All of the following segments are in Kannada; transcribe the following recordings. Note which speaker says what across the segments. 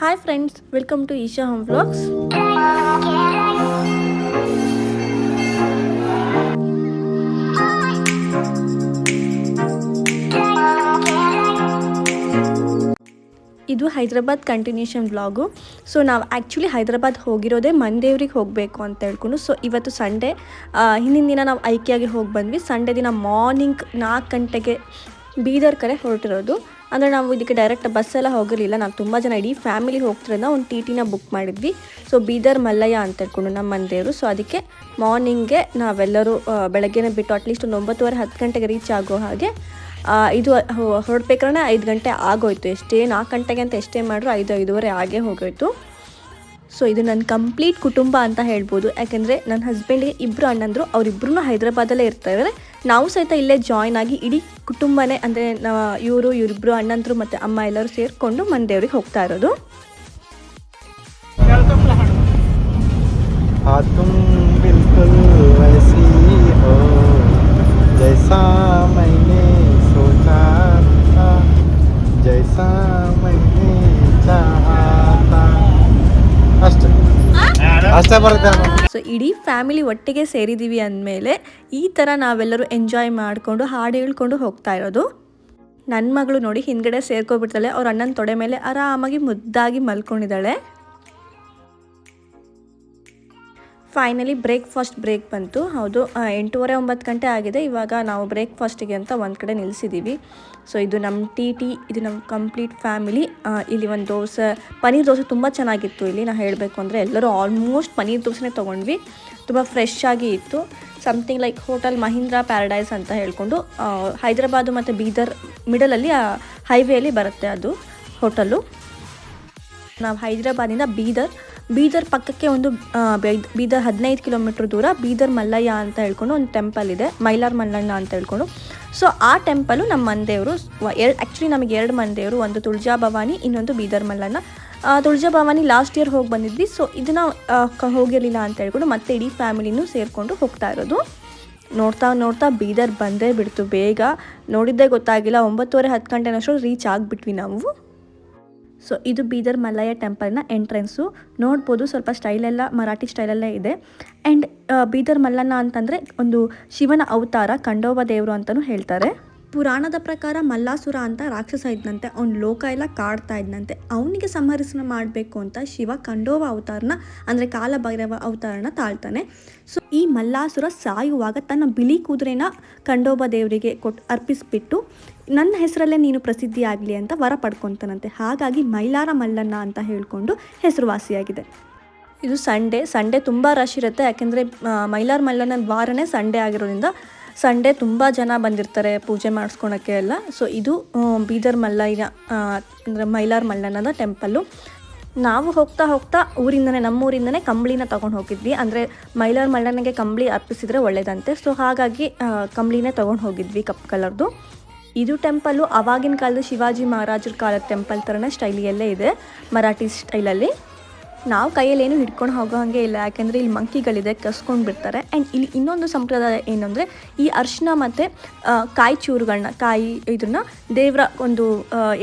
Speaker 1: Hi friends welcome to Isha home vlogs ಇದು ಹೈದ್ರಾಬಾದ್ ಕಂಟಿನ್ಯೂಷನ್ ವ್ಲಾಗು ಸೊ ನಾವು ಆ್ಯಕ್ಚುಲಿ ಹೈದ್ರಾಬಾದ್ ಹೋಗಿರೋದೇ ಮಂದೇವ್ರಿಗೆ ಹೋಗಬೇಕು ಅಂತ ಹೇಳ್ಕೊಂಡು ಸೊ ಇವತ್ತು ಸಂಡೇ ಹಿಂದಿನ ದಿನ ನಾವು ಐಕ್ಯಾಗಿ ಹೋಗಿ ಬಂದ್ವಿ. ಸಂಡೇ ದಿನ ಮಾರ್ನಿಂಗ್ ನಾಲ್ಕು ಗಂಟೆಗೆ ಬೀದರ್ ಕಡೆ ಹೊರಟಿರೋದು. ಅಂದರೆ ನಾವು ಇದಕ್ಕೆ ಡೈರೆಕ್ಟ್ ಬಸ್ಸೆಲ್ಲ ಹೋಗಿರಲಿಲ್ಲ. ನಾವು ತುಂಬ ಜನ ಇಡೀ ಫ್ಯಾಮಿಲಿ ಹೋಗ್ತಿರೋದ್ರಿಂದ ಒಂದು ಟಿ ಟಿನ ಬುಕ್ ಮಾಡಿದ್ವಿ. ಸೊ ಬೀದರ್ ಮಲ್ಲಯ್ಯ ಅಂತ ಹೇಳ್ಕೊಂಡು ನಮ್ಮ ಮಂದೆಯವರು ಸೊ ಅದಕ್ಕೆ ಮಾರ್ನಿಂಗ್ಗೆ ನಾವೆಲ್ಲರೂ ಬೆಳಗ್ಗೆನೆ ಬಿಟ್ಟು ಅಟ್ಲೀಸ್ಟ್ ಒಂದು ಒಂಬತ್ತುವರೆ, ಹತ್ತು ಗಂಟೆಗೆ ರೀಚ್ ಆಗೋ ಹಾಗೆ ಇದು ಹೊರಡ್ಬೇಕಾದ್ರೆ ಐದು ಗಂಟೆ ಆಗೋಯ್ತು. ಎಷ್ಟೇ ನಾಲ್ಕು ಗಂಟೆಗೆ ಅಂತ ಎಷ್ಟೇ ಮಾಡಿದ್ರು ಐದು, ಐದುವರೆ ಆಗೇ ಹೋಗೋಯ್ತು. ಸೊ ಇದು ನನ್ನ ಕಂಪ್ಲೀಟ್ ಕುಟುಂಬ ಅಂತ ಹೇಳ್ಬೋದು. ಯಾಕೆಂದರೆ ನನ್ನ ಹಸ್ಬೆಂಡ್ಗೆ ಇಬ್ಬರು ಅಣ್ಣಂದರು ಅವರಿಬ್ಬರೂ ಹೈದ್ರಾಬಾದಲ್ಲೇ ಇರ್ತಾರೆ. ನಾವು ಸಹಿತ ಇಲ್ಲೇ ಜಾಯ್ನ್ ಆಗಿ ಇಡೀ ಕುಟುಂಬನೇ ಅಂದರೆ ಇವರು ಇವರಿಬ್ಬರು ಅಣ್ಣಂದರು ಮತ್ತು ಅಮ್ಮ ಎಲ್ಲರೂ ಸೇರಿಕೊಂಡು ಮಂದೇವ್ರಿಗೆ ಹೋಗ್ತಾ ಇರೋದು. ಸೊ ಇಡೀ ಫ್ಯಾಮಿಲಿ ಒಟ್ಟಿಗೆ ಸೇರಿದೀವಿ ಅಂದಮೇಲೆ ಈ ಥರ ನಾವೆಲ್ಲರೂ ಎಂಜಾಯ್ ಮಾಡಿಕೊಂಡು, ಹಾಡು ಹೇಳ್ಕೊಂಡು ಹೋಗ್ತಾ ಇರೋದು. ನನ್ನ ಮಗಳು ನೋಡಿ ಹಿಂದ್ಗಡೆ ಸೇರ್ಕೊಬಿಡ್ತಾಳೆ. ಅವ್ರ ಅಣ್ಣನ ತೊಡೆ ಮೇಲೆ ಆರಾಮಾಗಿ ಮುದ್ದಾಗಿ ಮಲ್ಕೊಂಡಿದ್ದಾಳೆ. ಫೈನಲಿ ಬ್ರೇಕ್ಫಾಸ್ಟ್ ಬ್ರೇಕ್ ಬಂತು. ಹೌದು ಎಂಟೂವರೆ ಒಂಬತ್ತು ಗಂಟೆ ಆಗಿದೆ. ಇವಾಗ ನಾವು ಬ್ರೇಕ್ಫಾಸ್ಟಿಗೆ ಅಂತ ಒಂದು ಕಡೆ ನಿಲ್ಲಿಸಿದ್ದೀವಿ ಸೊ ಇದು ನಮ್ಮ ಟಿ ಟಿ ಇದು ನಮ್ಮ ಕಂಪ್ಲೀಟ್ ಫ್ಯಾಮಿಲಿ ಇಲ್ಲಿ ಒಂದು ದೋಸೆ, ಪನ್ನೀರ್ ದೋಸೆ ತುಂಬ ಚೆನ್ನಾಗಿತ್ತು ಇಲ್ಲಿ. ನಾನು ಹೇಳಬೇಕು ಅಂದರೆ ಎಲ್ಲರೂ ಆಲ್ಮೋಸ್ಟ್ ಪನ್ನೀರ್ ದೋಸೆನೇ ತೊಗೊಂಡ್ವಿ. ತುಂಬ ಫ್ರೆಶ್ ಆಗಿ ಇತ್ತು. Something like hotel Mahindra paradise ಅಂತ ಹೇಳಿಕೊಂಡು ಹೈದರಾಬಾದು ಮತ್ತು ಬೀದರ್ ಮಿಡಲಲ್ಲಿ ಹೈವೇಲಿ ಬರುತ್ತೆ ಅದು ಹೋಟಲು ನಾವು ಹೈದರಾಬಾದಿಂದ ಬೀದರ್ ಬೀದರ್ ಪಕ್ಕಕ್ಕೆ ಒಂದು ಬೀದರ್ ಹದಿನೈದು ಕಿಲೋಮೀಟ್ರ್ ದೂರ ಬೀದರ್ ಮಲ್ಲಯ್ಯ ಅಂತ ಹೇಳ್ಕೊಂಡು ಒಂದು ಟೆಂಪಲ್ ಇದೆ, ಮೈಲಾರ್ ಮಲ್ಲಣ್ಣ ಅಂತ ಹೇಳ್ಕೊಂಡು. ಸೊ ಆ ಟೆಂಪಲು ನಮ್ಮ ಮಂದೆಯವರು ಆ್ಯಕ್ಚುಲಿ ನಮಗೆ ಎರಡು ಮಂದೆಯವರು ಒಂದು ತುಳಜಾ ಭವಾನಿ, ಇನ್ನೊಂದು ಬೀದರ್ ಮಲ್ಲಣ್ಣ. ತುಳಜಾ ಭವಾನಿ ಲಾಸ್ಟ್ ಇಯರ್ ಹೋಗಿ ಬಂದಿದ್ವಿ ಸೊ ಇದನ್ನು ಹೋಗಿರಲಿಲ್ಲ ಅಂತ ಹೇಳ್ಕೊಂಡು ಮತ್ತೆ ಇಡೀ ಫ್ಯಾಮಿಲಿನೂ ಸೇರಿಕೊಂಡು ಹೋಗ್ತಾ ಇರೋದು. ನೋಡ್ತಾ ನೋಡ್ತಾ ಬೀದರ್ ಬಂದೇ ಬಿಡ್ತು, ಬೇಗ. ನೋಡಿದ್ದೇ ಗೊತ್ತಾಗಿಲ್ಲ, ಒಂಬತ್ತುವರೆ ಹತ್ತು ಗಂಟೆನಷ್ಟು ರೀಚ್ ಆಗಿಬಿಟ್ವಿ ನಾವು. ಸೊ ಇದು ಬೀದರ್ ಮಲ್ಲಯ್ಯ ಟೆಂಪಲ್ನ ಎಂಟ್ರೆನ್ಸು. ನೋಡ್ಬೋದು ಸ್ವಲ್ಪ ಸ್ಟೈಲೆಲ್ಲ, ಮರಾಠಿ ಸ್ಟೈಲೆಲ್ಲ ಇದೆ. ಆ್ಯಂಡ್ ಬೀದರ್ ಮಲ್ಲಣ್ಣ ಅಂತಂದರೆ ಒಂದು ಶಿವನ ಅವತಾರ ಕಂಡೋಬ ದೇವರು ಅಂತಲೂ ಹೇಳ್ತಾರೆ. ಪುರಾಣದ ಪ್ರಕಾರ ಮಲ್ಲಾಸುರ ಅಂತ ರಾಕ್ಷಸ ಇದ್ದಂತೆ ಅವ್ನ ಲೋಕ ಎಲ್ಲ ಕಾಡ್ತಾ ಇದ್ದಂತೆ ಅವನಿಗೆ ಸಂಹರಿಸನ ಮಾಡಬೇಕು ಅಂತ ಶಿವ ಖಂಡೋವ ಅವತಾರನ, ಅಂದರೆ ಕಾಲಭೈರವ ಅವತಾರನ ತಾಳ್ತಾನೆ. ಸೊ ಈ ಮಲ್ಲಾಸುರ ಸಾಯುವಾಗ ತನ್ನ ಬಿಳಿ ಕುದುರೆನ ಖಂಡೋಬ ದೇವರಿಗೆ ಕೊಟ್ಟು ಅರ್ಪಿಸ್ಬಿಟ್ಟು ನನ್ನ ಹೆಸರಲ್ಲೇ ನೀನು ಪ್ರಸಿದ್ಧಿ ಆಗಲಿ ಅಂತ ವರ ಪಡ್ಕೊತಾನಂತೆ. ಹಾಗಾಗಿ ಮೈಲಾರ ಮಲ್ಲಣ್ಣ ಅಂತ ಹೇಳಿಕೊಂಡು ಹೆಸರುವಾಸಿಯಾಗಿದೆ. ಇದು ಸಂಡೇ ಸಂಡೇ ತುಂಬ ರಶ್ ಇರುತ್ತೆ. ಯಾಕೆಂದರೆ ಮೈಲಾರ ಮಲ್ಲಣ್ಣನ ವಾರನೇ ಸಂಡೇ ಆಗಿರೋದ್ರಿಂದ ಸಂಡೇ ತುಂಬ ಜನ ಬಂದಿರ್ತಾರೆ ಪೂಜೆ ಮಾಡಿಸ್ಕೊಳಕ್ಕೆ ಎಲ್ಲ. ಸೊ ಇದು ಬೀದರ್ ಮಲ್ಲಯ್ಯ ಅಂದರೆ ಮೈಲಾರ ಮಲ್ಲಣ್ಣನ ಟೆಂಪಲ್ಲು ನಾವು ಹೋಗ್ತಾ ಹೋಗ್ತಾ ಊರಿಂದನೇ, ನಮ್ಮೂರಿಂದನೇ ಕಂಬಳಿನ ತೊಗೊಂಡು ಹೋಗಿದ್ವಿ. ಅಂದರೆ ಮೈಲಾರ ಮಲ್ಲಣ್ಣಗೆ ಕಂಬಳಿ ಅರ್ಪಿಸಿದರೆ ಒಳ್ಳೆಯದಂತೆ ಸೊ ಹಾಗಾಗಿ ಕಂಬಳಿನೇ ತೊಗೊಂಡು ಹೋಗಿದ್ವಿ ಕಪ್ ಕಲರ್ದು. ಇದು ಟೆಂಪಲ್ಲು ಆವಾಗಿನ ಕಾಲದ ಶಿವಾಜಿ ಮಹಾರಾಜರ ಕಾಲದ ಟೆಂಪಲ್ ಥರನೇ ಸ್ಟೈಲಿಯಲ್ಲೇ ಇದೆ. ಮರಾಠಿ ಸ್ಟೈಲಲ್ಲಿ. ನಾವು ಕೈಯಲ್ಲಿ ಏನು ಹಿಡ್ಕೊಂಡು ಹೋಗೋ ಹಾಗೆ ಇಲ್ಲ. ಯಾಕೆಂದರೆ ಇಲ್ಲಿ ಮಂಕಿಗಳಿದೆ ಕಸ್ಕೊಂಡು ಬಿಡ್ತಾರೆ. ಆ್ಯಂಡ್ ಇಲ್ಲಿ ಇನ್ನೊಂದು ಸಂಪ್ರದಾಯ ಏನಂದರೆ ಈ ಅರಿಶಿನ ಮತ್ತು ಕಾಯಿ ಚೂರುಗಳನ್ನ ಕಾಯಿ ಇದನ್ನ ದೇವರ ಒಂದು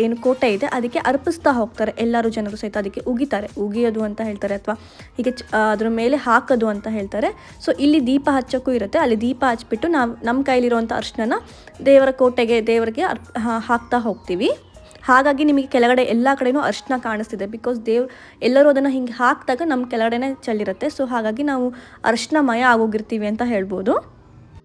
Speaker 1: ಏನು ಕೋಟೆ ಇದೆ, ಅದಕ್ಕೆ ಅರ್ಪಿಸ್ತಾ ಹೋಗ್ತಾರೆ. ಎಲ್ಲರೂ ಜನರು ಸಹಿತ ಅದಕ್ಕೆ ಉಗಿತಾರೆ. ಉಗಿಯೋದು ಅಂತ ಹೇಳ್ತಾರೆ ಅಥವಾ ಹೀಗೆ ಅದ್ರ ಮೇಲೆ ಹಾಕೋದು ಅಂತ ಹೇಳ್ತಾರೆ. ಸೊ ಇಲ್ಲಿ ದೀಪ ಹಚ್ಚೋಕ್ಕೂ ಇರುತ್ತೆ. ಅಲ್ಲಿ ದೀಪ ಹಚ್ಬಿಟ್ಟು ನಾವು ನಮ್ಮ ಕೈಲಿರುವಂಥ ಅರ್ಶಿನ ದೇವರ ಕೋಟೆಗೆ, ದೇವರಿಗೆ ಅರ್ಪ್ ಹಾಕ್ತಾ ಹೋಗ್ತೀವಿ. ಹಾಗಾಗಿ ನಿಮಗೆ ಕೆಳಗಡೆ ಎಲ್ಲ ಕಡೆನೂ ಅರ್ಶಿನ ಕಾಣಿಸ್ತಿದೆ ಬಿಕಾಸ್ ದೇವ್, ಎಲ್ಲರೂ ಅದನ್ನು ಹಿಂಗೆ ಹಾಕಿದಾಗ ನಮ್ಮ ಕೆಳಗಡೆನೇ ಚೆಲ್ಲಿರುತ್ತೆ. ಸೊ ಹಾಗಾಗಿ ನಾವು ಅರ್ಶಿನಮಯ ಆಗೋಗಿರ್ತೀವಿ ಅಂತ ಹೇಳ್ಬೋದು.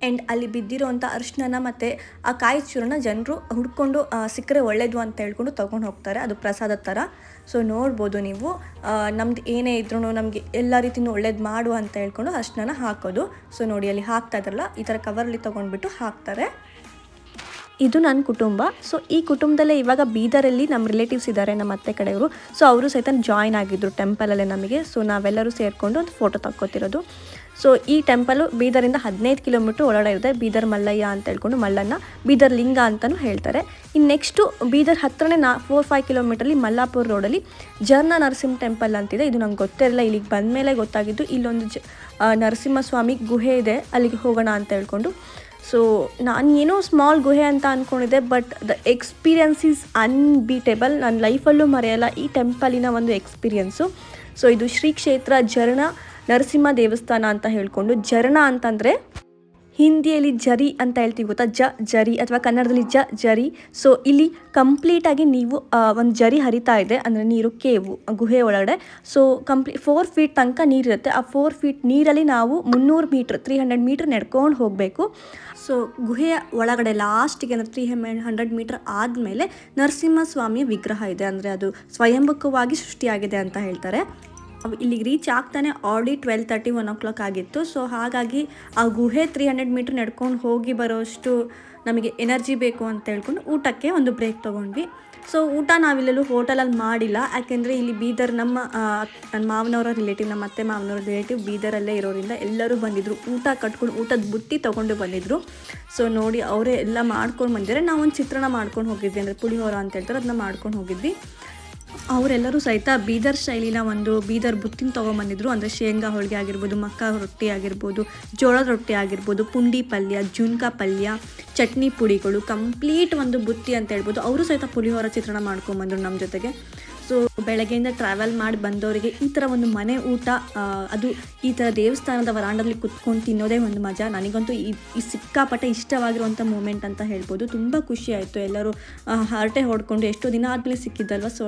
Speaker 1: ಆ್ಯಂಡ್ ಅಲ್ಲಿ ಬಿದ್ದಿರೋಂಥ ಅರ್ಶಿನ ಮತ್ತು ಆ ಕಾಯಿ ಚೂರನ್ನ ಜನರು ಹುಡ್ಕೊಂಡು ಸಿಕ್ಕರೆ ಒಳ್ಳೇದು ಅಂತ ಹೇಳ್ಕೊಂಡು ತೊಗೊಂಡು ಹೋಗ್ತಾರೆ. ಅದು ಪ್ರಸಾದ ಥರ. ಸೊ ನೋಡ್ಬೋದು ನೀವು. ನಮ್ದು ಏನೇ ಇದ್ರೂ ನಮಗೆ ಎಲ್ಲ ರೀತಿಯೂ ಒಳ್ಳೇದು ಮಾಡು ಅಂತ ಹೇಳ್ಕೊಂಡು ಅರ್ಶಿನ ಹಾಕೋದು. ಸೊ ನೋಡಿ ಅಲ್ಲಿ ಹಾಕ್ತಾ ಇದ್ರಲ್ಲ ಈ ಥರ ಕವರಲ್ಲಿ ತೊಗೊಂಡ್ಬಿಟ್ಟು ಹಾಕ್ತಾರೆ. ಇದು ನನ್ನ ಕುಟುಂಬ. ಸೊ ಈ ಕುಟುಂಬದಲ್ಲೇ ಇವಾಗ ಬೀದರಲ್ಲಿ ನಮ್ಮ ರಿಲೇಟಿವ್ಸ್ ಇದ್ದಾರೆ ನಮ್ಮ ಅತ್ತೆ ಕಡೆಯವರು. ಸೊ ಅವರು ಸಹಿತ ಜಾಯ್ನ್ ಆಗಿದ್ದರು ಟೆಂಪಲಲ್ಲೇ ನಮಗೆ. ಸೊ ನಾವೆಲ್ಲರೂ ಸೇರಿಕೊಂಡು ಒಂದು ಫೋಟೋ ತಕ್ಕೋತಿರೋದು. ಸೊ ಈ ಟೆಂಪಲು ಬೀದರಿಂದ ಹದಿನೈದು ಕಿಲೋಮೀಟ್ರ್ ಒಳಗಡೆ ಇದೆ ಬೀದರ್ ಮಲ್ಲಯ್ಯ ಅಂತ ಹೇಳ್ಕೊಂಡು ಮಲ್ಲಣ್ಣ, ಬೀದರ್ ಲಿಂಗ ಅಂತಲೂ ಹೇಳ್ತಾರೆ. ಇನ್ನು ನೆಕ್ಸ್ಟು ಬೀದರ್ ಹತ್ರನೇ ನಾ ಫೋರ್ ಫೈವ್ ಕಿಲೋಮೀಟ್ರಲ್ಲಿ ಮಲ್ಲಾಪುರ ರೋಡಲ್ಲಿ ಜರ್ನ ನರಸಿಂಹ ಟೆಂಪಲ್ ಅಂತಿದೆ. ಇದು ನಂಗೆ ಗೊತ್ತಿರಲಿಲ್ಲ ಇಲ್ಲಿಗೆ ಬಂದ ಮೇಲೆ ಗೊತ್ತಾಗಿದ್ದು. ಇಲ್ಲೊಂದು ಜ ನರಸಿಂಹಸ್ವಾಮಿ ಗುಹೆ ಇದೆ, ಅಲ್ಲಿಗೆ ಹೋಗೋಣ ಅಂತ ಹೇಳ್ಕೊಂಡು. ಸೊ ನಾನು ಏನೋ ಸ್ಮಾಲ್ ಗುಹೆ ಅಂತ ಅಂದ್ಕೊಂಡಿದ್ದೆ but the experience is unbeatable ನನ್ನ ಲೈಫಲ್ಲೂ ಮರೆಯಲ್ಲ, ಈ ಟೆಂಪಲಿನ ಒಂದು ಎಕ್ಸ್ಪೀರಿಯನ್ಸು ಸೊ ಇದು ಶ್ರೀ ಕ್ಷೇತ್ರ ಜರಣ ನರಸಿಂಹ ದೇವಸ್ಥಾನ ಅಂತ ಹೇಳಿಕೊಂಡು, ಜರಣ ಅಂತಂದರೆ ಹಿಂದಿಯಲ್ಲಿ ಜರಿ ಅಂತ ಹೇಳ್ತೀವಿ ಗೊತ್ತಾ? ಜ, ಜರಿ ಅಥವಾ ಕನ್ನಡದಲ್ಲಿ ಜ, ಜರಿ. ಸೊ ಇಲ್ಲಿ ಕಂಪ್ಲೀಟಾಗಿ ನೀವು ಒಂದು ಜರಿ ಹರಿತಾ ಇದೆ ಅಂದರೆ ನೀರು ಕೇವು, ಗುಹೆ ಒಳಗಡೆ. ಸೊ ಕಂಪ್ಲೀ ಫೋರ್ ಫೀಟ್ ತನಕ ನೀರಿರುತ್ತೆ. ಆ ಫೋರ್ ಫೀಟ್ ನೀರಲ್ಲಿ ನಾವು ಮುನ್ನೂರು ಮೀಟ್ರ್ ತ್ರೀ ಹಂಡ್ರೆಡ್ ಮೀಟ್ರ್ ನಡ್ಕೊಂಡು ಹೋಗಬೇಕು. ಸೊ ಗುಹೆಯ ಒಳಗಡೆ ಲಾಸ್ಟಿಗೆ ಅಂದರೆ ತ್ರೀ ಹಂಡ್ರೆಡ್ ಮೀಟ್ರ್ ಆದಮೇಲೆ ನರಸಿಂಹಸ್ವಾಮಿಯ ವಿಗ್ರಹ ಇದೆ. ಅಂದರೆ ಅದು ಸ್ವಯಂಭುಕವಾಗಿ ಸೃಷ್ಟಿಯಾಗಿದೆ ಅಂತ ಹೇಳ್ತಾರೆ. ಇಲ್ಲಿಗೆ ರೀಚ್ ಆಗ್ತಾನೆ already twelve thirty one o'clock ಆಗಿತ್ತು. ಸೊ ಹಾಗಾಗಿ ಆ ಗುಹೆ ತ್ರೀ ಹಂಡ್ರೆಡ್ ಮೀಟ್ರ್ ನಡ್ಕೊಂಡು ಹೋಗಿ ಬರೋಷ್ಟು ನಮಗೆ ಎನರ್ಜಿ ಬೇಕು ಅಂತ ಹೇಳ್ಕೊಂಡು ಊಟಕ್ಕೆ ಒಂದು ಬ್ರೇಕ್ ತೊಗೊಂಡ್ವಿ. ಸೊ ಊಟ ನಾವಿಲ್ಲೆಲ್ಲೂ ಹೋಟೆಲಲ್ಲಿ ಮಾಡಿಲ್ಲ. ಯಾಕೆಂದರೆ ಇಲ್ಲಿ ಬೀದರ್ ನಮ್ಮ ನನ್ನ ಮಾವನವರ ರಿಲೇಟಿವ್ ನಮ್ಮ ಅತ್ತೆ ಮಾವನವರ ರಿಲೇಟಿವ್ ಬೀದರಲ್ಲೇ ಇರೋರಿಂದ ಎಲ್ಲರೂ ಬಂದಿದ್ದರು ಊಟ ಕಟ್ಕೊಂಡು, ಊಟದ ಬುಟ್ಟಿ ತೊಗೊಂಡು ಬಂದಿದ್ದರು ಸೊ ನೋಡಿ ಅವರೇ ಎಲ್ಲ ಮಾಡ್ಕೊಂಡು ಬಂದಿದ್ದಾರೆ. ಒಂದು ಚಿತ್ರಣ ಮಾಡ್ಕೊಂಡು ಹೋಗಿದ್ವಿ. ಅಂದರೆ ಪುಳಿಯೋರ ಅಂತ ಹೇಳ್ತಾರೆ. ಅದನ್ನ ಮಾಡ್ಕೊಂಡು ಹೋಗಿದ್ವಿ. ಅವರೆಲ್ಲರೂ ಸಹಿತ ಬೀದರ್ ಶೈಲಿನ ಒಂದು ಬೀದರ್ ಬುತ್ತಿನ ತೊಗೊಂಬಂದಿದ್ರು. ಅಂದರೆ ಶೇಂಗಾ ಹೋಳಿಗೆ ಆಗಿರ್ಬೋದು, ಮಕ್ಕ ರೊಟ್ಟಿ ಆಗಿರ್ಬೋದು, ಜೋಳದ ರೊಟ್ಟಿ ಆಗಿರ್ಬೋದು, ಪುಂಡಿ ಪಲ್ಯ, ಜುನ್ಕಾ ಪಲ್ಯ, ಚಟ್ನಿ ಪುಡಿಗಳು, ಕಂಪ್ಲೀಟ್ ಒಂದು ಬುತ್ತಿ ಅಂತ ಹೇಳ್ಬೋದು. ಅವರು ಸಹಿತ ಪುಳಿಹೋರ ಚಿತ್ರಣ ಮಾಡ್ಕೊಂಬಂದರು ನಮ್ಮ ಜೊತೆಗೆ. ಸೊ ಬೆಳಗ್ಗೆಯಿಂದ ಟ್ರಾವೆಲ್ ಮಾಡಿ ಬಂದವರಿಗೆ ಈ ಥರ ಒಂದು ಮನೆ ಊಟ ಅದು ಈ ಥರ ದೇವಸ್ಥಾನದ ವರಾಂಡದಲ್ಲಿ ಕುತ್ಕೊಂಡು ತಿನ್ನೋದೇ ಒಂದು ಮಜಾ. ನನಗಂತೂ ಈ ಈ ಸಿಕ್ಕಾಪಟ್ಟೆ ಇಷ್ಟವಾಗಿರುವಂಥ ಮೂಮೆಂಟ್ ಅಂತ ಹೇಳ್ಬೋದು. ತುಂಬ ಖುಷಿ ಆಯಿತು. ಎಲ್ಲರೂ ಹರಟೆ ಹೊಡ್ಕೊಂಡು ಎಷ್ಟೋ ದಿನ ಆದಮೇಲೆ ಸಿಕ್ಕಿದ್ದಲ್ವ? ಸೊ,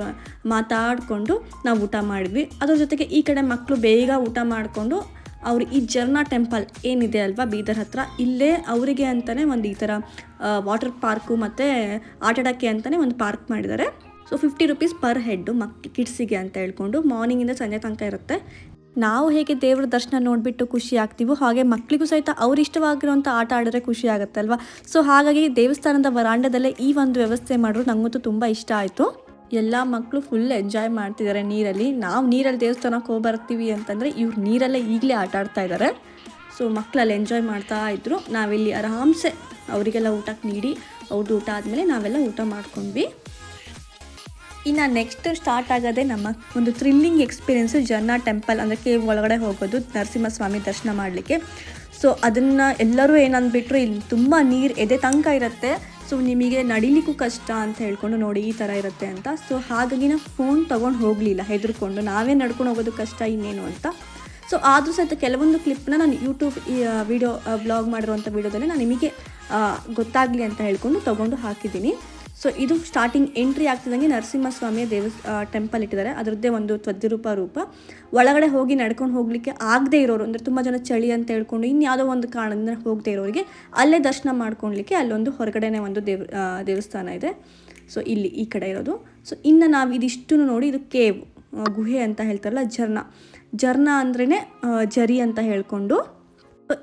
Speaker 1: ಮಾತಾಡಿಕೊಂಡು ನಾವು ಊಟ ಮಾಡಿದ್ವಿ. ಅದ್ರ ಜೊತೆಗೆ ಈ ಕಡೆ ಮಕ್ಕಳು ಬೇಗ ಊಟ ಮಾಡಿಕೊಂಡು ಅವರು ಈ ಜರ್ನಾ ಟೆಂಪಲ್ ಏನಿದೆ ಅಲ್ವಾ ಬೀದರ್ ಹತ್ರ, ಇಲ್ಲೇ ಅವರಿಗೆ ಅಂತಲೇ ಒಂದು ಈ ಥರ ವಾಟರ್ ಪಾರ್ಕು ಮತ್ತು ಆಟಾಡೋಕ್ಕೆ ಅಂತಲೇ ಒಂದು ಪಾರ್ಕ್ ಮಾಡಿದ್ದಾರೆ. So fifty rupees per head ಮಕ್ ಕಿಡ್ಸಿಗೆ ಅಂತ ಹೇಳ್ಕೊಂಡು ಮಾರ್ನಿಂಗಿಂದ ಸಂಜೆ ತನಕ ಇರುತ್ತೆ. ನಾವು ಹೇಗೆ ದೇವ್ರ ದರ್ಶನ ನೋಡಿಬಿಟ್ಟು ಖುಷಿ ಆಗ್ತೀವೋ ಹಾಗೆ ಮಕ್ಕಳಿಗೂ ಸಹಿತ ಅವ್ರು ಇಷ್ಟವಾಗಿರುವಂಥ ಆಟ ಆಡಿದ್ರೆ ಖುಷಿ ಆಗುತ್ತಲ್ವ? ಸೊ ಹಾಗಾಗಿ ದೇವಸ್ಥಾನದ ವರಾಂಡದಲ್ಲೇ ಈ ಒಂದು ವ್ಯವಸ್ಥೆ ಮಾಡಿದ್ರು ನಂಗಂತೂ ತುಂಬ ಇಷ್ಟ ಆಯಿತು. ಎಲ್ಲ ಮಕ್ಕಳು ಫುಲ್ ಎಂಜಾಯ್ ಮಾಡ್ತಿದ್ದಾರೆ ನೀರಲ್ಲಿ. ನಾವು ನೀರಲ್ಲಿ ದೇವಸ್ಥಾನಕ್ಕೆ ಹೋಗ್ಬರ್ತೀವಿ ಅಂತಂದರೆ ಇವ್ರು ನೀರಲ್ಲೇ ಈಗಲೇ ಆಟ ಆಡ್ತಾ ಇದ್ದಾರೆ ಸೊ ಮಕ್ಕಳಲ್ಲಿ ಎಂಜಾಯ್ ಮಾಡ್ತಾ ಇದ್ರು. ನಾವಿಲ್ಲಿ ಆರಾಮ್ಸೆ ಅವರಿಗೆಲ್ಲ ಊಟಕ್ಕೆ ನೀಡಿ ಅವ್ರದ್ದು ಊಟ ಆದಮೇಲೆ ನಾವೆಲ್ಲ ಊಟ ಮಾಡ್ಕೊಂಡ್ವಿ. ಇನ್ನು ನೆಕ್ಸ್ಟ್ ಸ್ಟಾರ್ಟ್ ಆಗೋದೇ ನಮ್ಮ ಒಂದು ಥ್ರಿಲ್ಲಿಂಗ್ ಎಕ್ಸ್ಪೀರಿಯೆನ್ಸು ಜರ್ನಾ ಟೆಂಪಲ್ ಅಂದರೆ ಕೇವ್ ಒಳಗಡೆ ಹೋಗೋದು, ನರಸಿಂಹಸ್ವಾಮಿ ದರ್ಶನ ಮಾಡಲಿಕ್ಕೆ. ಸೊ ಅದನ್ನು ಎಲ್ಲರೂ ಏನಂದ್ಬಿಟ್ರು, ಇಲ್ಲಿ ತುಂಬ ನೀರು ಎದೆ ತನಕ ಇರುತ್ತೆ. ಸೊ ನಿಮಗೆ ನಡಿಲಿಕ್ಕೂ ಕಷ್ಟ ಅಂತ ಹೇಳ್ಕೊಂಡು ನೋಡಿ ಈ ಥರ ಇರುತ್ತೆ ಅಂತ. ಸೊ ಹಾಗಾಗಿ ನಾವು ಫೋನ್ ತೊಗೊಂಡು ಹೋಗಲಿಲ್ಲ, ಹೆದರ್ಕೊಂಡು. ನಾವೇ ನಡ್ಕೊಂಡು ಹೋಗೋದು ಕಷ್ಟ ಇನ್ನೇನು ಅಂತ. ಸೊ ಆದರೂ ಸಹಿತ ಕೆಲವೊಂದು ಕ್ಲಿಪ್ನ ನಾನು ಯೂಟ್ಯೂಬ್ ವಿಡಿಯೋ ಬ್ಲಾಗ್ ಮಾಡಿರುವಂಥ ವಿಡಿಯೋದಲ್ಲಿ ನಾನು ನಿಮಗೆ ಗೊತ್ತಾಗಲಿ ಅಂತ ಹೇಳ್ಕೊಂಡು ತೊಗೊಂಡು ಹಾಕಿದ್ದೀನಿ. ಸೊ ಇದು ಸ್ಟಾರ್ಟಿಂಗ್ ಎಂಟ್ರಿ ಆಗ್ತಿದ್ದಂಗೆ ನರಸಿಂಹಸ್ವಾಮಿಯ ದೇವ ಟೆಂಪಲ್ ಇಟ್ಟಿದ್ದಾರೆ. ಅದರದ್ದೇ ಒಂದು ತ್ವದ್ಯರೂಪ ರೂಪ. ಒಳಗಡೆ ಹೋಗಿ ನಡ್ಕೊಂಡು ಹೋಗಲಿಕ್ಕೆ ಆಗದೇ ಇರೋರು, ಅಂದರೆ ತುಂಬ ಜನ ಚಳಿ ಅಂತ ಹೇಳ್ಕೊಂಡು ಇನ್ಯಾವುದೋ ಒಂದು ಕಾರಣದಿಂದ ಹೋಗದೆ ಇರೋರಿಗೆ, ಅಲ್ಲೇ ದರ್ಶನ ಮಾಡ್ಕೊಳ್ಲಿಕ್ಕೆ ಅಲ್ಲೊಂದು ಹೊರಗಡೆನೇ ಒಂದು ದೇವ್ ದೇವಸ್ಥಾನ ಇದೆ. ಸೊ ಇಲ್ಲಿ ಈ ಕಡೆ ಇರೋದು. ಸೊ ಇನ್ನು ನಾವು ಇದಿಷ್ಟು ನೋಡಿ, ಇದು ಕೇವ್ ಗುಹೆ ಅಂತ ಹೇಳ್ತಾರಲ್ಲ, ಜರ್ನ. ಜರ್ನ ಅಂದ್ರೇ ಜರಿ ಅಂತ ಹೇಳ್ಕೊಂಡು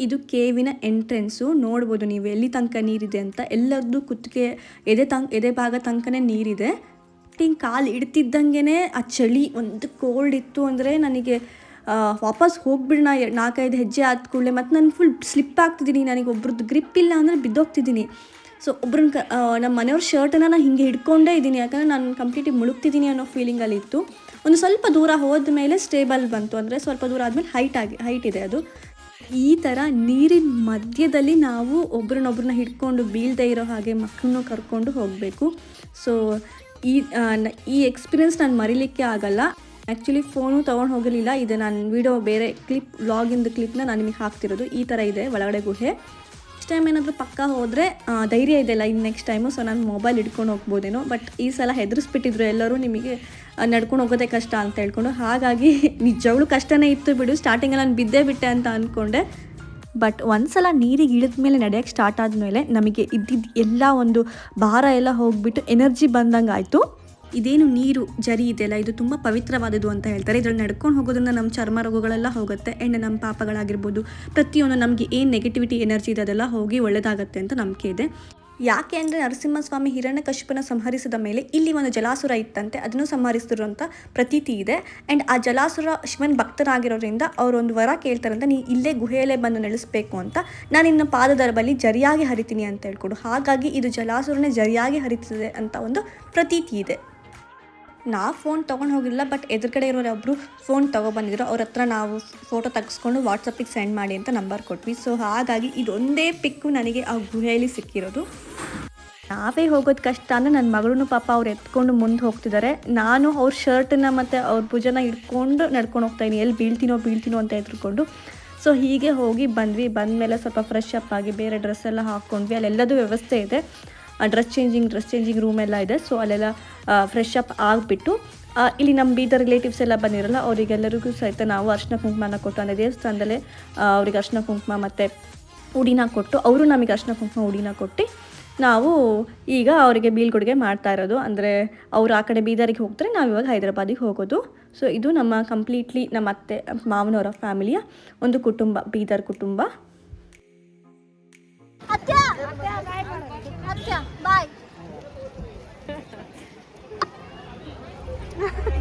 Speaker 1: ಇದು ಕೇವಿನ ಎಂಟ್ರೆನ್ಸು. ನೋಡ್ಬೋದು ನೀವು ಎಲ್ಲಿ ತನಕ ನೀರಿದೆ ಅಂತ. ಎಲ್ಲದ್ದು ಕುತ್ತಿಗೆ ಎದೆ ತಂ, ಎದೆ ಭಾಗ ತನಕನೇ ನೀರಿದೆ. ಹಿಂಗೆ ಕಾಲು ಇಡ್ತಿದ್ದಂಗೆ ಆ ಚಳಿ, ಒಂದು ಕೋಲ್ಡ್ ಇತ್ತು ಅಂದರೆ ನನಗೆ ವಾಪಸ್ ಹೋಗ್ಬಿಡೋಣ ನಾಲ್ಕೈದು ಹೆಜ್ಜೆ ಆದ ಕೂಡಲೇ. ಮತ್ತು ನಾನು ಫುಲ್ ಸ್ಲಿಪ್ ಆಗ್ತಿದ್ದೀನಿ. ನನಗೆ ಒಬ್ರದ್ದು ಗ್ರಿಪ್ ಇಲ್ಲ ಅಂದರೆ ಬಿದ್ದೋಗ್ತಿದ್ದೀನಿ. ಸೊ ಒಬ್ರನ್ನ ಕ ನಮ್ಮ ಮನೆಯವ್ರ ಶರ್ಟನ್ನು ನಾನು ಹಿಂಗೆ ಹಿಡ್ಕೊಂಡೇ ಇದ್ದೀನಿ. ಯಾಕಂದರೆ ನಾನು ಕಂಪ್ಲೀಟಾಗಿ ಮುಳುಗ್ತಿದ್ದೀನಿ ಅನ್ನೋ ಫೀಲಿಂಗಲ್ಲಿ ಇತ್ತು. ಒಂದು ಸ್ವಲ್ಪ ದೂರ ಹೋದ ಮೇಲೆ ಸ್ಟೇಬಲ್ ಬಂತು ಅಂದರೆ ಸ್ವಲ್ಪ ದೂರ ಆದಮೇಲೆ ಹೈಟ್ ಆಗಿ ಹೈಟ್ ಇದೆ ಅದು. ಈ ಥರ ನೀರಿನ ಮಧ್ಯದಲ್ಲಿ ನಾವು ಒಬ್ರನ್ನೊಬ್ರನ್ನ ಹಿಡ್ಕೊಂಡು ಬೀಳದೆ ಇರೋ ಹಾಗೆ ಮಕ್ಕಳನ್ನು ಕರ್ಕೊಂಡು ಹೋಗಬೇಕು. ಸೊ ಈ ಈ ಎಕ್ಸ್ಪೀರಿಯೆನ್ಸ್ ನಾನು ಮರಿಲಿಕ್ಕೆ ಆಗಲ್ಲ. ಆ್ಯಕ್ಚುಲಿ ಫೋನು ತೊಗೊಂಡು ಹೋಗಲಿಲ್ಲ ಇದು ನಾನು ವಿಡಿಯೋ ಬೇರೆ ಕ್ಲಿಪ್ ವ್ಲಾಗಿಂದು ಕ್ಲಿಪ್ನ ನಾನು ನಿಮಗೆ ಹಾಕ್ತಿರೋದು. ಈ ಥರ ಇದೆ, ಒಳಗಡೆ ಗುಹೆ. ನೆಕ್ಸ್ಟ್ ಟೈಮ್ ಏನಾದರೂ ಪಕ್ಕ ಹೋದರೆ ಧೈರ್ಯ ಇದೆಯಲ್ಲ ಇನ್ನು ನೆಕ್ಸ್ಟ್ ಟೈಮು ಸೊ ನಾನು ಮೊಬೈಲ್ ಇಟ್ಕೊಂಡು ಹೋಗ್ಬೋದೇನೋ ಬಟ್ ಈ ಸಲ ಹೆದರಿಸ್ಬಿಟ್ಟಿದ್ರು ಎಲ್ಲರೂ ನಿಮಗೆ ನಡ್ಕೊಂಡು ಹೋಗೋದೇ ಕಷ್ಟ ಅಂತ ಹೇಳ್ಕೊಂಡು, ಹಾಗಾಗಿ ನಿಜವಳು ಕಷ್ಟನೇ ಇತ್ತು ಬಿಡು ಸ್ಟಾರ್ಟಿಂಗಲ್ಲಿ ನಾನು ಬಿದ್ದೇ ಬಿಟ್ಟೆ ಅಂತ ಅಂದ್ಕೊಂಡೆ ಬಟ್ ಒಂದ್ಸಲ ನೀರಿಗೆ ಇಳಿದ ಮೇಲೆ ನಡೆಯೋಕ್ಕೆ ಸ್ಟಾರ್ಟ್ ಆದಮೇಲೆ ನಮಗೆ ಇದ್ದಿದ್ದು ಎಲ್ಲ ಒಂದು ಭಾರ ಎಲ್ಲ ಹೋಗ್ಬಿಟ್ಟು ಎನರ್ಜಿ ಬಂದಂಗೆ ಆಯಿತು ಇದೇನು ನೀರು ಜರಿ ಇದೆಯಲ್ಲ, ಇದು ತುಂಬ ಪವಿತ್ರವಾದದ್ದು ಅಂತ ಹೇಳ್ತಾರೆ. ಇದ್ರಲ್ಲಿ ನಡ್ಕೊಂಡು ಹೋಗೋದ್ರಿಂದ ನಮ್ಮ ಚರ್ಮ ರೋಗಗಳೆಲ್ಲ ಹೋಗುತ್ತೆ ಆ್ಯಂಡ್ ನಮ್ಮ ಪಾಪಗಳಾಗಿರ್ಬೋದು, ಪ್ರತಿಯೊಂದು ನಮಗೆ ಏನು ನೆಗೆಟಿವಿಟಿ ಎನರ್ಜಿ ಇದೆ ಅದೆಲ್ಲ ಹೋಗಿ ಒಳ್ಳೆಯದಾಗತ್ತೆ ಅಂತ ನಂಬಿಕೆ ಇದೆ. ಯಾಕೆ ಅಂದರೆ ನರಸಿಂಹಸ್ವಾಮಿ ಹಿರಣ್ಯಕಶಿಪನ ಸಂಹರಿಸಿದ ಮೇಲೆ ಇಲ್ಲಿ ಒಂದು ಜಲಾಸುರ ಇತ್ತಂತೆ, ಅದನ್ನು ಸಂಹರಿಸಿರುವಂಥ ಪ್ರತೀತಿ ಇದೆ. ಆ್ಯಂಡ್ ಆ ಜಲಾಸುರ ಶಿವನ್ ಭಕ್ತರಾಗಿರೋದ್ರಿಂದ ಅವರೊಂದು ವರ ಕೇಳ್ತಾರಂತ, ನೀ ಇಲ್ಲೇ ಗುಹೆಯಲ್ಲೇ ಬಂದು ನೆಲೆಸಬೇಕು ಅಂತ, ನಾನು ಇನ್ನು ಪಾದದರ ಜರಿಯಾಗಿ ಹರಿತೀನಿ ಅಂತ ಹೇಳ್ಕೊಡು. ಹಾಗಾಗಿ ಇದು ಜಲಾಸುರನೇ ಜರಿಯಾಗಿ ಹರಿತದೆ ಅಂತ ಒಂದು ಪ್ರತೀತಿ ಇದೆ. ನಾ ಫೋನ್ ತೊಗೊಂಡು ಹೋಗಿಲ್ಲ ಬಟ್ ಎದುರುಗಡೆ ಇರೋರು ಒಬ್ಬರು ಫೋನ್ ತೊಗೊಬಂದಿದ್ರು ಅವ್ರ ಹತ್ರ ನಾವು ಫೋಟೋ ತೆಗೆಸ್ಕೊಂಡು ವಾಟ್ಸಪ್ಪಿಗೆ ಸೆಂಡ್ ಮಾಡಿ ಅಂತ ನಂಬರ್ ಕೊಟ್ವಿ. ಸೊ ಹಾಗಾಗಿ ಇದೊಂದೇ ಪಿಕ್ಕು ನನಗೆ ಆ ಗುಹೆಯಲ್ಲಿ ಸಿಕ್ಕಿರೋದು. ನಾವೇ ಹೋಗೋದು ಕಷ್ಟ ಅಂದರೆ ನನ್ನ ಮಗಳೂ ಪಾಪ ಅವ್ರು ಎತ್ಕೊಂಡು ಮುಂದೆ ಹೋಗ್ತಿದ್ದಾರೆ ನಾನು ಅವ್ರ ಶರ್ಟನ್ನ ಮತ್ತು ಅವ್ರ ಭುಜನ ಹಿಡ್ಕೊಂಡು ನಡ್ಕೊಂಡು ಹೋಗ್ತಾಯಿನಿ ಎಲ್ಲಿ ಬೀಳ್ತೀನೋ ಬೀಳ್ತೀನೋ ಅಂತ ಎದ್ರುಕೊಂಡು ಸೊ ಹೀಗೆ ಹೋಗಿ ಬಂದ್ವಿ. ಬಂದ ಮೇಲೆ ಸ್ವಲ್ಪ ಫ್ರೆಶ್ ಅಪ್ ಆಗಿ ಬೇರೆ ಡ್ರೆಸ್ ಎಲ್ಲ ಹಾಕ್ಕೊಂಡ್ವಿ ಅಲ್ಲೆಲ್ಲದೂ ವ್ಯವಸ್ಥೆ ಇದೆ. Dress changing dress changing room ಎಲ್ಲ ಇದೆ ಸೊ ಅಲ್ಲೆಲ್ಲ ಫ್ರೆಶ್ ಅಪ್ ಆಗಿಬಿಟ್ಟು ಇಲ್ಲಿ ನಮ್ಮ ಬೀದರ್ ರಿಲೇಟಿವ್ಸ್ ಎಲ್ಲ ಬಂದಿರಲ್ಲ ಅವರಿಗೆಲ್ಲರಿಗೂ ಸಹಿತ ನಾವು ಅರ್ಶಿನ ಕುಂಕುಮನ ಕೊಟ್ಟು ಅಂದರೆ ದೇವಸ್ಥಾನದಲ್ಲೇ ಅವ್ರಿಗೆ ಅರ್ಶಿನ ಕುಂಕುಮ ಮತ್ತು ಉಡಿನ ಕೊಟ್ಟು ಅವರು ನಮಗೆ ಅರ್ಶಿನ ಕುಂಕುಮ ಉಡಿನ ಕೊಟ್ಟು ನಾವು ಈಗ ಅವರಿಗೆ ಬೀಳ್ಕೊಡುಗೆ ಮಾಡ್ತಾ ಇರೋದು ಅಂದರೆ ಅವರು ಆ ಕಡೆ ಬೀದರಿಗೆ ಹೋಗ್ತಾರೆ ನಾವು ಇವಾಗ ಹೈದರಾಬಾದಿಗೆ ಹೋಗೋದು ಸೊ ಇದು ನಮ್ಮ ಕಂಪ್ಲೀಟ್ಲಿ ನಮ್ಮ ಅತ್ತೆ ಮಾವನವರ ಫ್ಯಾಮಿಲಿಯ ಒಂದು ಕುಟುಂಬ ಬೀದರ್ ಕುಟುಂಬ
Speaker 2: ಬಾಯ್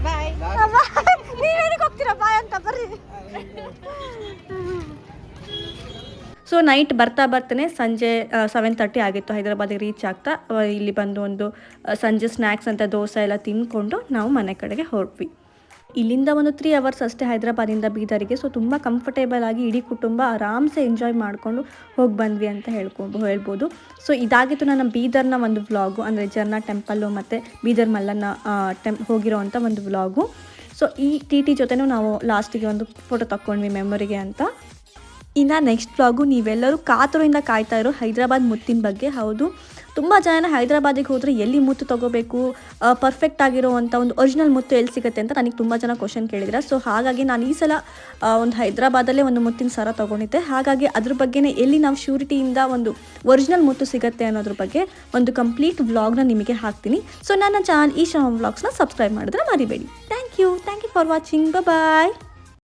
Speaker 2: ಬಾಯ್ ನೀವೇನಕ್ಕೆ ಹೋಗ್ತೀರಾ? ಬಾಯ್ ಅಂತ ಬರ್ರಿ.
Speaker 1: ಸೊ ನೈಟ್ ಬರ್ತಾ ಬರ್ತಾನೆ ಸಂಜೆ ಸೆವೆನ್ ತರ್ಟಿ ಆಗಿತ್ತು. ಹೈದರಾಬಾದಿಗೆ ರೀಚ್ ಆಗ್ತಾ ಇಲ್ಲಿ ಬಂದು ಒಂದು ಸಂಜೆ ಸ್ನ್ಯಾಕ್ಸ್ ಅಂತ ದೋಸೆ ಎಲ್ಲ ತಿಂದ್ಕೊಂಡು ನಾವು ಮನೆ ಕಡೆಗೆ ಹೊರಟ್ವಿ. ಇಲ್ಲಿಂದ ಒಂದು ತ್ರೀ ಅವರ್ಸ್ ಅಷ್ಟೇ ಹೈದರಾಬಾದಿಂದ ಬೀದರಿಗೆ. ಸೊ ತುಂಬ ಕಂಫರ್ಟೇಬಲ್ ಆಗಿ ಇಡೀ ಕುಟುಂಬ ಆರಾಮ್ಸೆ ಎಂಜಾಯ್ ಮಾಡಿಕೊಂಡು ಹೋಗಿ ಬಂದ್ವಿ ಅಂತ ಹೇಳ್ಕೊಂಡು ಹೇಳ್ಬೋದು. ಸೊ ಇದಾಗಿತ್ತು ನನ್ನ ಬೀದರ್ನ ಒಂದು ವ್ಲಾಗು ಅಂದರೆ ಜರ್ನಾ ಟೆಂಪಲ್ಲು ಮತ್ತು ಬೀದರ್ ಮಲ್ಲನ್ನ ಟೆಂಪ್ ಹೋಗಿರೋ ಅಂಥ ಒಂದು ವ್ಲಾಗು ಸೊ ಈ ಟಿ ಟಿ ಜೊತೆನೂ ನಾವು ಲಾಸ್ಟಿಗೆ ಒಂದು ಫೋಟೋ ತಕ್ಕೊಂಡ್ವಿ ಮೆಮೊರಿಗೆ ಅಂತ. ಇನ್ನು ನೆಕ್ಸ್ಟ್ ವ್ಲಾಗು ನೀವೆಲ್ಲರೂ ಕಾತುರದಿಂದ ಕಾಯ್ತಾ ಇರೋ ಹೈದರಾಬಾದ್ ಮುತ್ತಿನ ಬಗ್ಗೆ. ಹೌದು ತುಂಬ ಜನ ಹೈದರಾಬಾದಿಗೆ ಹೋದರೆ ಎಲ್ಲಿ ಮುತ್ತು ತೊಗೋಬೇಕು ಪರ್ಫೆಕ್ಟ್ ಆಗಿರೋವಂಥ ಒಂದು ಒರಿಜಿನಲ್ ಮುತ್ತು ಎಲ್ಲಿ ಸಿಗುತ್ತೆ ಅಂತ ನನಗೆ ತುಂಬ ಜನ ಕ್ವಶನ್ ಕೇಳಿದ್ರೆ. ಸೊ ಹಾಗಾಗಿ ನಾನು ಈ ಸಲ ಒಂದು ಹೈದರಾಬಾದಲ್ಲೇ ಒಂದು ಮುತ್ತಿನ ಸರ ತೊಗೊಂಡಿದ್ದೆ. ಹಾಗಾಗಿ ಅದ್ರ ಬಗ್ಗೆನೇ ಎಲ್ಲಿ ನಾವು ಶ್ಯೂರಿಟಿಯಿಂದ ಒಂದು ಒರಿಜಿನಲ್ ಮುತ್ತು ಸಿಗುತ್ತೆ ಅನ್ನೋದ್ರ ಬಗ್ಗೆ ಒಂದು ಕಂಪ್ಲೀಟ್ ವ್ಲಾಗ್ನ ನಿಮಗೆ ಹಾಕ್ತೀನಿ. ಸೊ ನನ್ನ ಚಾನಲ್ ಈ ಶ್ರಮ ವ್ಲಾಗ್ಸ್ನ ಸಬ್ಸ್ಕ್ರೈಬ್ ಮಾಡಿದ್ರೆ ಮರಿಬೇಡಿ. Thank you thank you for watching bye